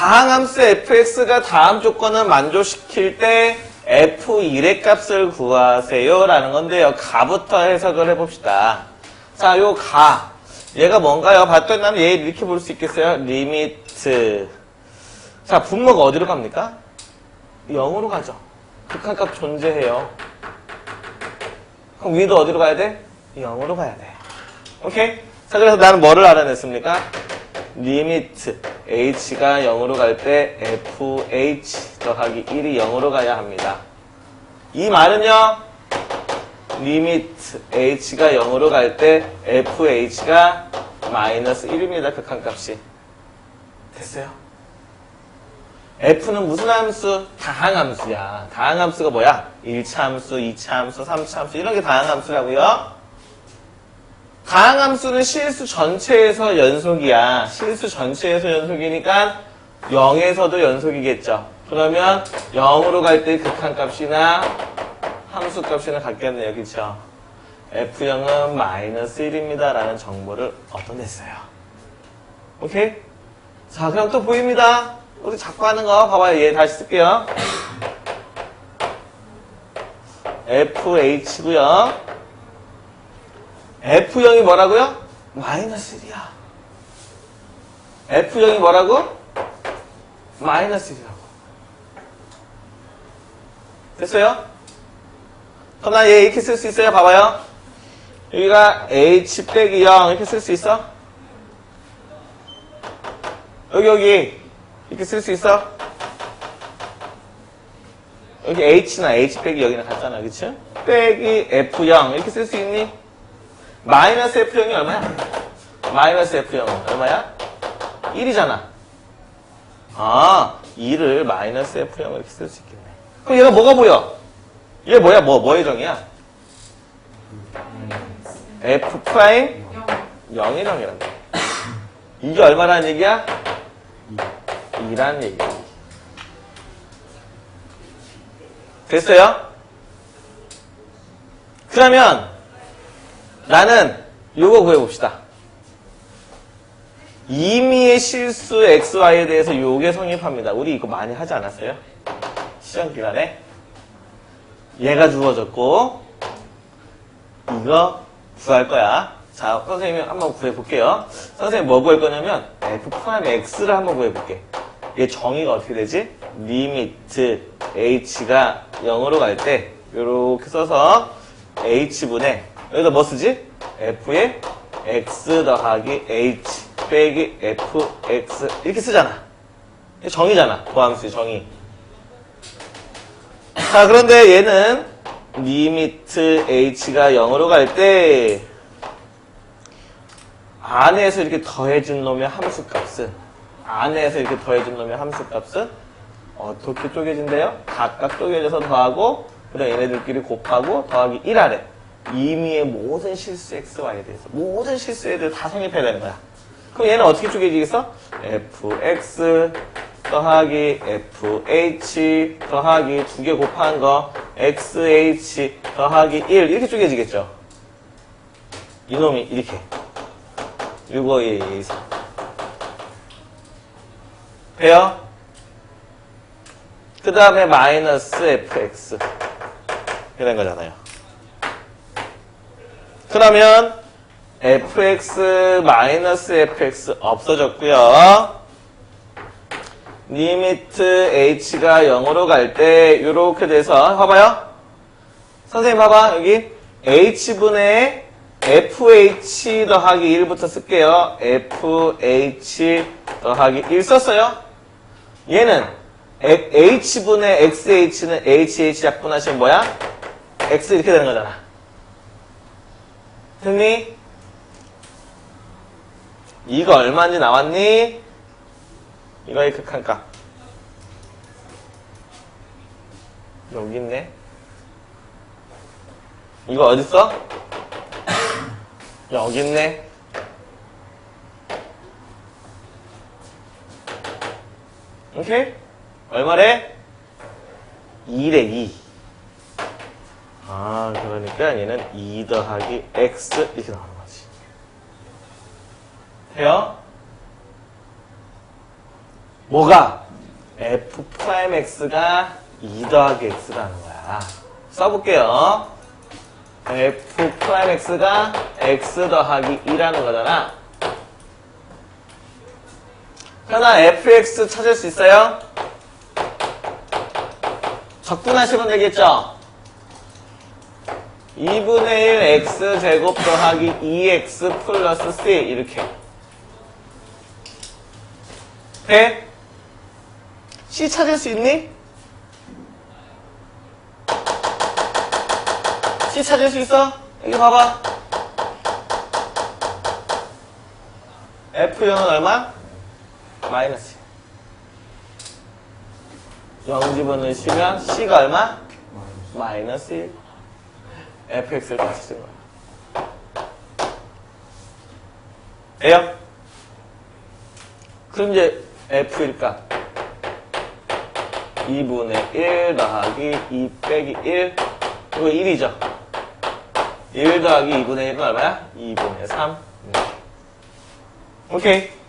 가항함수 fx가 다음 조건을 만족시킬 때 f1의 값을 구하세요 라는 건데요. 가부터 해석을 해봅시다. 자, 요 가. 얘가 뭔가요? 봤더니 나는 얘 이렇게 볼 수 있겠어요? 리미트. 자, 분모가 어디로 갑니까? 0으로 가죠. 극한값 존재해요. 그럼 위도 어디로 가야 돼? 0으로 가야 돼. 오케이? 자, 그래서 나는 뭐를 알아냈습니까? 리미트 h가 0으로 갈 때 fh 더하기 1이 0으로 가야 합니다. 이 말은요, 리미트 h가 0으로 갈 때 fh가 마이너스 1입니다. 극한값이. 됐어요? f는 무슨 함수? 다항함수야. 다항함수가 뭐야? 1차 함수, 2차 함수, 3차 함수 이런 게 다항함수라고요. 다항함수는 실수 전체에서 연속이야. 실수 전체에서 연속이니까 0에서도 연속이겠죠. 그러면 0으로 갈 때 극한값이나 함수값이나 같겠네요. 그쵸? F0은 마이너스 1입니다. 라는 정보를 얻어냈어요. 오케이? 자, 그럼 또 보입니다. 우리 자꾸 하는 거 봐봐요. 얘 다시 쓸게요. FH고요. F0이 뭐라고요? 마이너스 1이야. F0이 뭐라고? 마이너스 1이라고. 됐어요? 그럼 나얘 이렇게 쓸 수 있어요? 봐봐요. 여기가 H 빼기 0 이렇게 쓸 수 있어? 여기 여기 이렇게 쓸 수 있어? 여기 H나 H 빼기 0이나 같잖아 그치? 빼기 F0 이렇게 쓸 수 있니? 마이너스 F0이 얼마야? 마이너스 F0은 얼마야? 1이잖아 아 2를 마이너스 F0을 이렇게 쓸 수 있겠네 그럼 얘가 뭐가 보여? 얘 뭐야? 뭐, 뭐의 정이야? F 프라임 0의 정이란다 이게 얼마라는 얘기야? 2라는 얘기야 됐어요? 그러면 나는 요거 구해봅시다. 임의의 실수 XY에 대해서 요게 성립합니다. 우리 이거 많이 하지 않았어요? 시험 기간에. 얘가 주어졌고, 이거 구할 거야. 자, 선생님이 한번 구해볼게요. 선생님 뭐 구할 거냐면, F 프라임 X를 한번 구해볼게. 얘 정의가 어떻게 되지? 리미트 H가 0으로 갈 때, 요렇게 써서 H분의, 여기다 뭐 쓰지? F에 X 더하기 H 빼기 FX 이렇게 쓰잖아. 정의잖아. 고함수의 정의. 자, 그런데 얘는 리미트 H가 0으로 갈 때 안에서 이렇게 더해준 놈의 함수값은 안에서 이렇게 더해준 놈의 함수값은 어떻게 쪼개진대요? 각각 쪼개져서 더하고 그다음 얘네들끼리 곱하고 더하기 1 아래 임의의 모든 실수 xy에 대해서 모든 실수에 대해서 다 성립해야 되는 거야. 그럼 얘는 어떻게 쪼개지겠어? fx 더하기 fh 더하기 두 개 곱한 거 xh 더하기 1 이렇게 쪼개지겠죠. 이놈이 이렇게 6, 5, 1, 2, 3 돼요? 그 다음에 마이너스 fx 이런 거잖아요. 그러면 fx 마이너스 fx 없어졌고요. 리미트 h가 0으로 갈 때 이렇게 돼서 봐봐요. 선생님 봐봐 여기 h분의 fh 더하기 1부터 쓸게요. fh 더하기 1 썼어요. 얘는 h분의 xh는 hh 약분하시면 뭐야? x 이렇게 되는 거잖아. 됐니? 이거 얼마인지 나왔니? 이거의 극한값. 여기 있네. 이거 어딨어? 여기 있네. 오케이? 얼마래? 2래, 2. 아, 그러니까 얘는 2 더하기 x 이렇게 나오는 거지. 돼요? 뭐가? f 프라임 x가 2 더하기 x라는 거야. 써볼게요. f 프라임 x가 x 더하기 2라는 거잖아. 하나 fx 찾을 수 있어요? 적분하시면 되겠죠? 2분의 1 x 제곱 더하기 2x 플러스 c 이렇게 돼? c 찾을 수 있니? c 찾을 수 있어? 여기 봐봐 f0은 얼마? 마이너스 0 집어넣으시면 c가 얼마? 마이너스 1 fx를 다시 쓴 거야 돼요? 그럼 이제 f일까? 2분의 1 더하기 2 빼기 1 이거 1이죠 1 더하기 2분의 1은 얼마야? 2분의 3 오케이